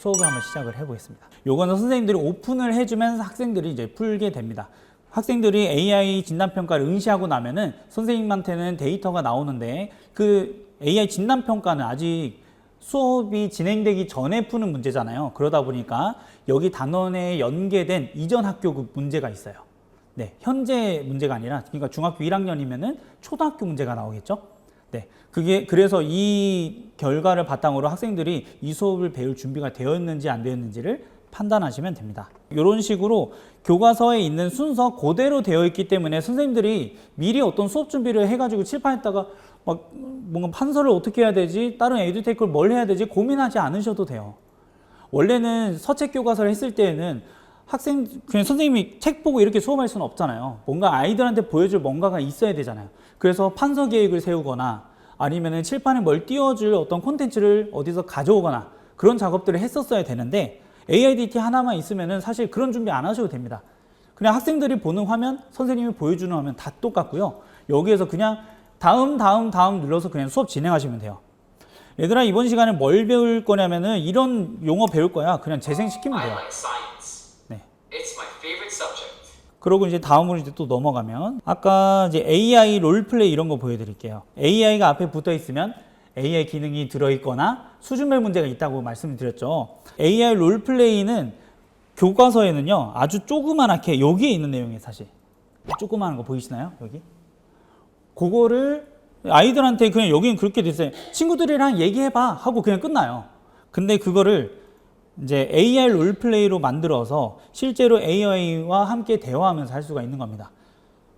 수업을 한번 시작을 해보겠습니다. 요거는 선생님들이 오픈을 해주면서 학생들이 이제 풀게 됩니다. 학생들이 AI 진단 평가를 응시하고 나면은 선생님한테는 데이터가 나오는데 그 AI 진단 평가는 아직 수업이 진행되기 전에 푸는 문제잖아요. 그러다 보니까 여기 단원에 연계된 이전 학교 그 문제가 있어요. 네, 현재 문제가 아니라 그러니까 중학교 1학년이면은 초등학교 문제가 나오겠죠. 네, 그게 그래서 이 결과를 바탕으로 학생들이 이 수업을 배울 준비가 되었는지 안 되었는지를 판단하시면 됩니다. 이런 식으로 교과서에 있는 순서 그대로 되어 있기 때문에 선생님들이 미리 어떤 수업 준비를 해가지고 칠판에다가 막 뭔가 판서를 어떻게 해야 되지, 다른 에듀테이크를 뭘 해야 되지 고민하지 않으셔도 돼요. 원래는 서책 교과서를 했을 때에는 학생 그냥 선생님이 책 보고 이렇게 수업할 수는 없잖아요. 뭔가 아이들한테 보여줄 뭔가가 있어야 되잖아요. 그래서 판서 계획을 세우거나 아니면은 칠판에 뭘 띄워줄 어떤 콘텐츠를 어디서 가져오거나 그런 작업들을 했었어야 되는데 AIDT 하나만 있으면은 사실 그런 준비 안 하셔도 됩니다. 그냥 학생들이 보는 화면, 선생님이 보여주는 화면 다 똑같고요. 여기에서 그냥 다음, 다음, 다음 눌러서 그냥 수업 진행하시면 돼요. 얘들아 이번 시간에 뭘 배울 거냐면은 이런 용어 배울 거야. 그냥 재생시키면 돼요. 네. 그러고 이제 다음으로 이제 또 넘어가면 아까 이제 AI 롤플레이 이런 거 보여드릴게요. AI가 앞에 붙어 있으면 AI 기능이 들어있거나 수준별 문제가 있다고 말씀드렸죠. AI 롤플레이는 교과서에는요 아주 조그만하게 여기에 있는 내용이에요 사실. 조그만한 거 보이시나요 여기? 그거를 아이들한테 그냥 여기는 그렇게 돼 있어요. 친구들이랑 얘기해봐 하고 그냥 끝나요. 근데 그거를 이제 AI 롤플레이로 만들어서 실제로 AI와 함께 대화하면서 할 수가 있는 겁니다.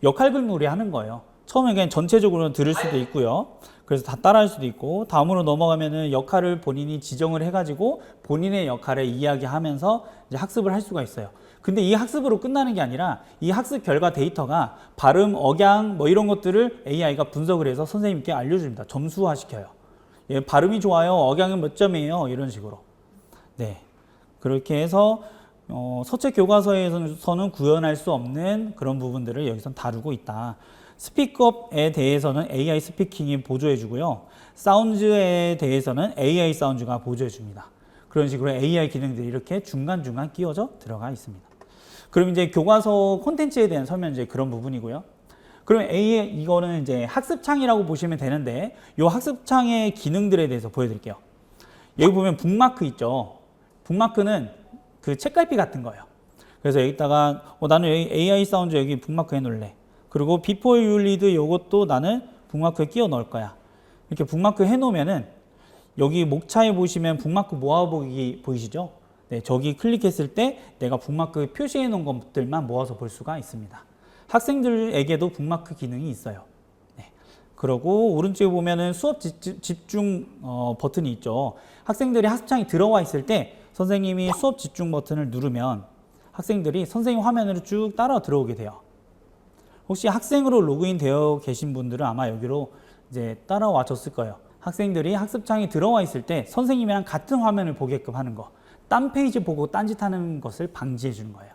역할글놀이 하는 거예요. 처음에 그냥 전체적으로 들을 수도 있고요. 그래서 다 따라할 수도 있고 다음으로 넘어가면은 역할을 본인이 지정을 해가지고 본인의 역할을 이야기하면서 이제 학습을 할 수가 있어요. 근데 이 학습으로 끝나는 게 아니라 이 학습 결과 데이터가 발음, 억양 뭐 이런 것들을 AI가 분석을 해서 선생님께 알려줍니다. 점수화 시켜요. 예, 발음이 좋아요. 억양은 몇 점이에요. 이런 식으로. 네. 그렇게 해서 어, 서책 교과서에서는 구현할 수 없는 그런 부분들을 여기서 다루고 있다. 스피크업에 대해서는 AI 스피킹이 보조해 주고요. 사운드에 대해서는 AI 사운드가 보조해 줍니다. 그런 식으로 AI 기능들이 이렇게 중간중간 끼워져 들어가 있습니다. 그럼 이제 교과서 콘텐츠에 대한 설명 이제 그런 부분이고요. 그럼 AI 이거는 이제 학습창이라고 보시면 되는데 이 학습창의 기능들에 대해서 보여드릴게요. 여기 보면 북마크 있죠. 북마크는 그 책갈피 같은 거예요. 그래서 여기다가 어, 나는 여기 AI 사운드 여기 북마크 해놓을래. 그리고 비포 유 리드 이것도 나는 북마크에 끼워 넣을 거야. 이렇게 북마크 해놓으면은 여기 목차에 보시면 북마크 모아보기 보이시죠? 네, 저기 클릭했을 때 내가 북마크 표시해 놓은 것들만 모아서 볼 수가 있습니다. 학생들에게도 북마크 기능이 있어요. 네. 그러고 오른쪽에 보면은 수업 집- 집중 어, 버튼이 있죠. 학생들이 학습창이 들어와 있을 때 선생님이 수업 집중 버튼을 누르면 학생들이 선생님 화면으로 쭉 따라 들어오게 돼요. 혹시 학생으로 로그인 되어 계신 분들은 아마 여기로 이제 따라와 줬을 거예요. 학생들이 학습창에 들어와 있을 때 선생님이랑 같은 화면을 보게끔 하는 거. 딴 페이지 보고 딴짓하는 것을 방지해 주는 거예요.